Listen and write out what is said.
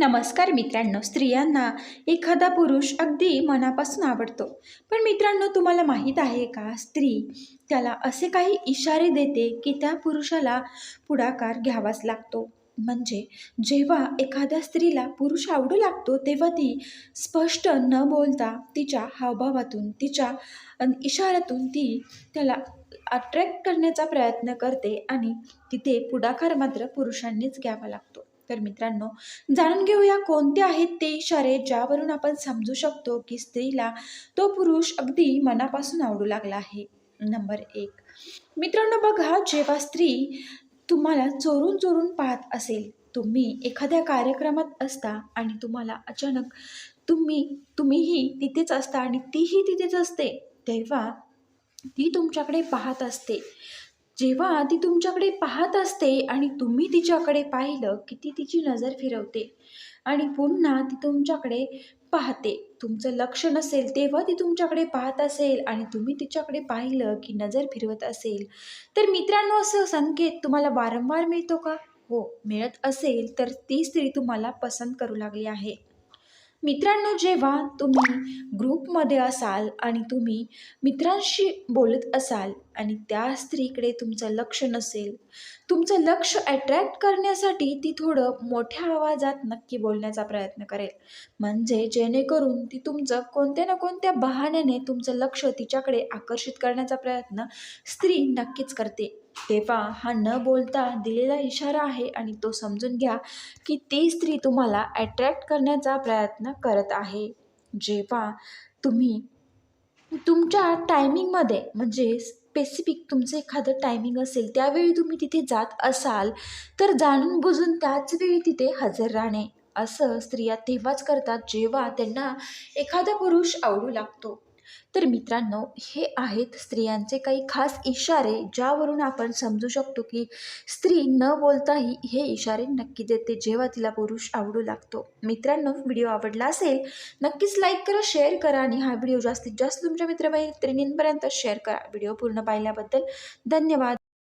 नमस्कार मित्रांनो स्त्रियांना एखादा पुरुष अगदी मनापासून आवडतो. पण मित्रांनो तुम्हाला माहीत आहे का स्त्री त्याला असे काही इशारे देते की त्या पुरुषाला पुढाकार घ्यावाच लागतो. म्हणजे जेव्हा एखाद्या स्त्रीला पुरुष आवडू लागतो तेव्हा ती स्पष्ट न बोलता तिच्या हावभावातून तिच्या इशाऱ्यातून ती त्याला अट्रॅक्ट करण्याचा प्रयत्न करते आणि तिथे पुढाकार मात्र पुरुषांनीच घ्यावा लागतो. तर मित्रांनो जाणून घेऊया कोणते आहेत ते इशारे ज्यावरून आपण समजू शकतो की स्त्रीला तो पुरुष अगदी मनापासून आवडू लागला आहे. नंबर एक. मित्रांनो बघा जेव्हा स्त्री तुम्हाला चोरून चोरून पाहत असेल तुम्ही एखाद्या कार्यक्रमात असता आणि तुम्हाला अचानक तुम्ही तुम्हीही तिथेच असता आणि तीही तिथेच असते तेव्हा ती तुमच्याकडे पाहत असते. जेव्हा ती तुमच्याकडे पाहत असते आणि तुम्ही तिच्याकडे पाहिलं की ती तिची नजर फिरवते आणि पुन्हा ती तुमच्याकडे पाहते. तुमचं लक्ष नसेल तेव्हा ती तुमच्याकडे पाहत असेल आणि तुम्ही तिच्याकडे पाहिलं की नजर फिरवत असेल. तर मित्रांनो असं संकेत तुम्हाला वारंवार मिळतो का? हो मिळत असेल तर ती स्त्री तुम्हाला पसंत करू लागली आहे. मित्रांनो जेव्हा तुम्ही ग्रुपमध्ये असाल आणि तुम्ही मित्रांशी बोलत असाल आणि त्या स्त्रीकडे तुमचं लक्ष नसेल तुमचं लक्ष अट्रॅक्ट करण्यासाठी ती थोडं मोठ्या आवाजात नक्की बोलण्याचा प्रयत्न करेल. म्हणजे जेणेकरून ती तुमचं कोणत्या ना कोणत्या बहाण्याने तुमचं लक्ष तिच्याकडे आकर्षित करण्याचा प्रयत्न स्त्री नक्कीच करते. तेव्हा हा न बोलता दिलेला इशारा आहे आणि तो समजून घ्या की ती स्त्री तुम्हाला अट्रॅक्ट करण्याचा प्रयत्न करत आहे. जेव्हा तुम्ही तुमच्या टायमिंगमध्ये म्हणजे स्पेसिफिक तुमचं एखादं टायमिंग असेल त्यावेळी तुम्ही तिथे जात असाल तर जाणून बुजून त्याच वेळी तिथे हजर राहणे. असं स्त्रिया तेव्हाच करतात जेव्हा त्यांना एखादा पुरुष आवडू लागतो. तर मित्रांनो हे आहेत स्त्रियांचे काही खास इशारे ज्यावरून आपण समजू शकतो की स्त्री न बोलताही हे इशारे नक्की देते जेव्हा तिला पुरुष आवडू लागतो. मित्रांनो व्हिडिओ आवडला असेल नक्कीच लाईक करा शेअर करा आणि हा व्हिडिओ जास्तीत जास्त तुमच्या मित्रमैत्रिणींपर्यंत शेअर करा. व्हिडिओ पूर्ण पाहिल्याबद्दल धन्यवाद.